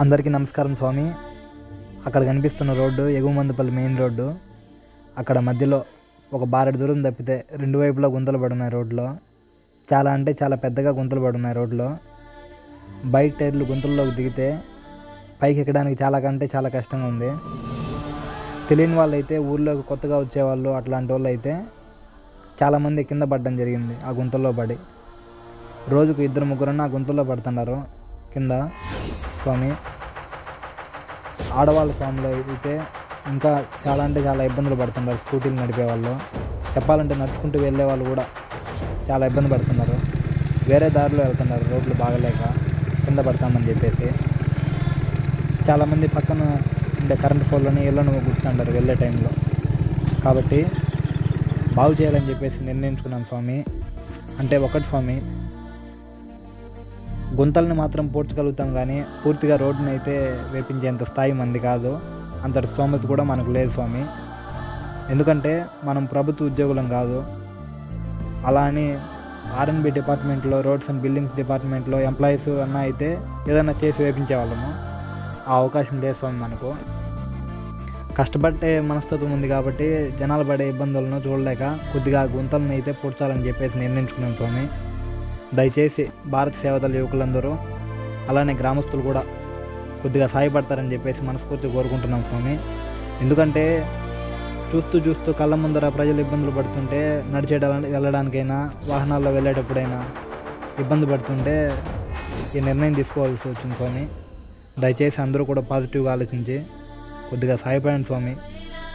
అందరికీ నమస్కారం స్వామి. అక్కడ కనిపిస్తున్న రోడ్డు ఎగుమందుపల్లి మెయిన్ రోడ్డు. అక్కడ మధ్యలో ఒక బారెడు దూరం తప్పితే రెండు వైపులా గుంతలు పడున్నాయి రోడ్లో. చాలా అంటే చాలా పెద్దగా గుంతలు పడున్నాయి రోడ్లో. బైక్ టైర్లు గుంతల్లోకి దిగితే పైకి ఎక్కడానికి చాలా కంటే చాలా కష్టంగా ఉంది. తెలియని వాళ్ళు అయితే ఊర్లోకి కొత్తగా వచ్చేవాళ్ళు అట్లాంటి వాళ్ళు అయితే చాలామంది కింద పడడం జరిగింది ఆ గుంతల్లో పడి. రోజుకు ఇద్దరు ముగ్గురన్నా ఆ గుంతల్లో పడుతున్నారు కింద. స్వామి. ఆడవాళ్ళ స్వామిలో అయితే ఇంకా చాలా అంటే చాలా ఇబ్బందులు పడుతున్నారు స్కూటీలు నడిపే వాళ్ళు. చెప్పాలంటే నడుచుకుంటూ వెళ్ళే వాళ్ళు కూడా చాలా ఇబ్బంది పడుతున్నారు. వేరే దారిలో వెళ్తున్నారు రోడ్లు బాగలేక కింద పడతామని చెప్పేసి. చాలామంది పక్కన ఉండే కరెంట్ పోల్లోని ఇళ్ళను కూర్చుంటారు వెళ్ళే టైంలో. కాబట్టి బాగు చేయాలని చెప్పేసి నిర్ణయించుకున్నాం స్వామి. అంటే ఒకటి స్వామి గుంతల్ని మాత్రం పూడ్చగలుగుతాం కానీ పూర్తిగా రోడ్డుని అయితే వేపించేంత స్థాయి మంది కాదు. అంతటి స్తోమత కూడా మనకు లేదు స్వామి. ఎందుకంటే మనం ప్రభుత్వ ఉద్యోగులం కాదు. అలా అని ఆర్ఎన్బి డిపార్ట్మెంట్లో రోడ్స్ అండ్ బిల్డింగ్స్ డిపార్ట్మెంట్లో ఎంప్లాయీస్ అన్న అయితే ఏదైనా చేసి వేపించే వాళ్ళము ఆ అవకాశం లేదు స్వామి మనకు. కష్టపడే మనస్తత్వం ఉంది కాబట్టి జనాలు పడే ఇబ్బందులను చూడలేక కొద్దిగా గుంతలను అయితే పూడ్చాలని చెప్పేసి నిర్ణయించుకున్నాం స్వామి. దయచేసి భారత సేవదళ యువకులందరూ అలానే గ్రామస్తులు కూడా కొద్దిగా సాయపడతారని చెప్పేసి మనస్ఫూర్తి కోరుకుంటున్నాం స్వామి. ఎందుకంటే చూస్తూ చూస్తూ కళ్ళ ముందర ప్రజలు ఇబ్బందులు పడుతుంటే నడిచే వెళ్ళడానికైనా వాహనాల్లో వెళ్ళేటప్పుడైనా ఇబ్బంది పడుతుంటే ఈ నిర్ణయం తీసుకోవాల్సి వచ్చింది స్వామి. దయచేసి అందరూ కూడా పాజిటివ్గా ఆలోచించి కొద్దిగా సాయపడండి స్వామి.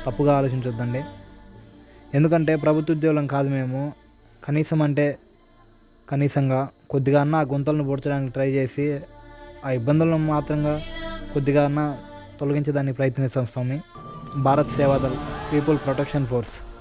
తప్పుగా ఆలోచించొద్దండి. ఎందుకంటే ప్రభుత్వ ఉద్యోగం కాదు మేము. కనీసం అంటే కనీసంగా కొద్దిగా అన్న ఆ గుంతలను పూడ్చడానికి ట్రై చేసి ఆ ఇబ్బందులను మాత్రంగా కొద్దిగా అన్న తొలగించడానికి ప్రయత్నిస్తాం స్వామి. Bharat Sevadal people protection force.